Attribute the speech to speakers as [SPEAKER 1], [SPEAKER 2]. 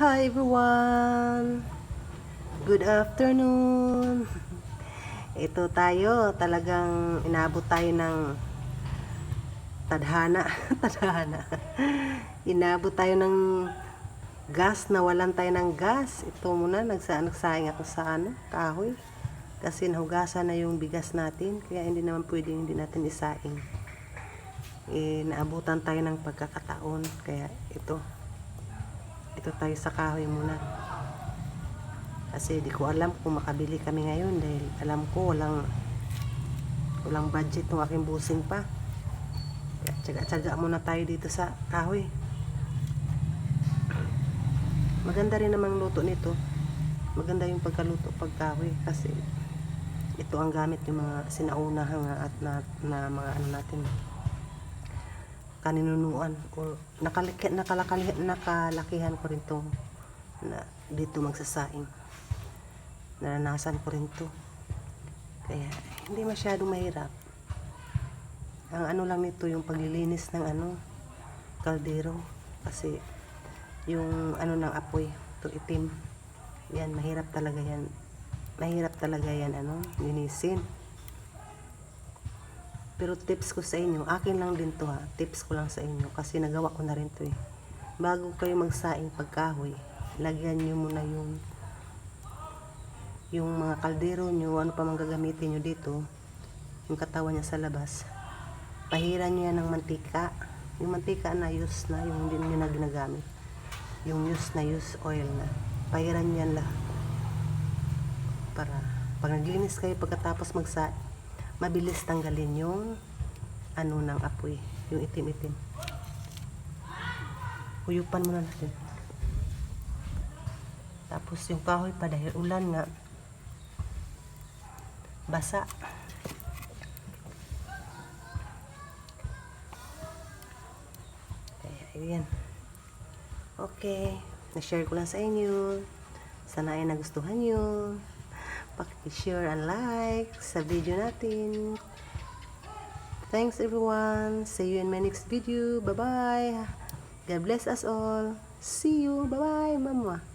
[SPEAKER 1] Hi everyone! Good afternoon! Ito tayo, talagang inabot tayo ng tadhana. tadhana. Inabot tayo ng gas, nawalan tayo ng gas. Ito muna, nagsa nagsaing ako sa ano, kahoy. Kasi nahugasan na yung bigas natin, kaya hindi naman pwedeng hindi natin isaing. Eh, naabutan tayo ng pagkakataon, kaya ito, ito tayo sa kahoy muna. Kasi di ko alam kung makabili kami ngayon dahil alam ko walang walang budget ng aking busing pa. Tsaga-tsaga muna tayo dito sa kahoy. Maganda rin namang luto nito. Maganda yung pagkaluto pag kahoy kasi ito ang gamit yung mga sinaunahang at na, na mga ano natin kaninunuan o nakalaki, nakalakali, nakalakihan ko rin to na dito magsasaing. Naranasan ko rin to. Kaya hindi masyadong mahirap. Ang ano lang nito yung paglilinis ng ano kaldero. Kasi yung ano ng apoy to itim yan mahirap talaga yan. Mahirap talaga yan ano linisin pero tips ko sa inyo, akin lang din to ha. Tips ko lang sa inyo kasi nagawa ko na rin to eh. Bago kayo magsaing pagkahoy, lagyan nyo muna yung yung mga kaldero nyo, ano pa mang gagamitin nyo dito, yung katawan niya sa labas. Pahiran nyo yan ng mantika. Yung mantika na use na, yung hindi nyo na ginagamit. Yung use na use oil na. Pahiran nyo yan lahat. Para pag naglinis kayo pagkatapos magsaing, mabilis tanggalin yung ano ng apoy, yung itim-itim. Huyupan muna natin. Tapos yung kahoy pa dahil ulan nga basa. Kaya ayan. Okay, na-share ko lang sa inyo. Sana ay nagustuhan nyo. Paki-share and like sa video natin. Thanks everyone. See you in my next video. Bye-bye. God bless us all. See you. Bye-bye, mama.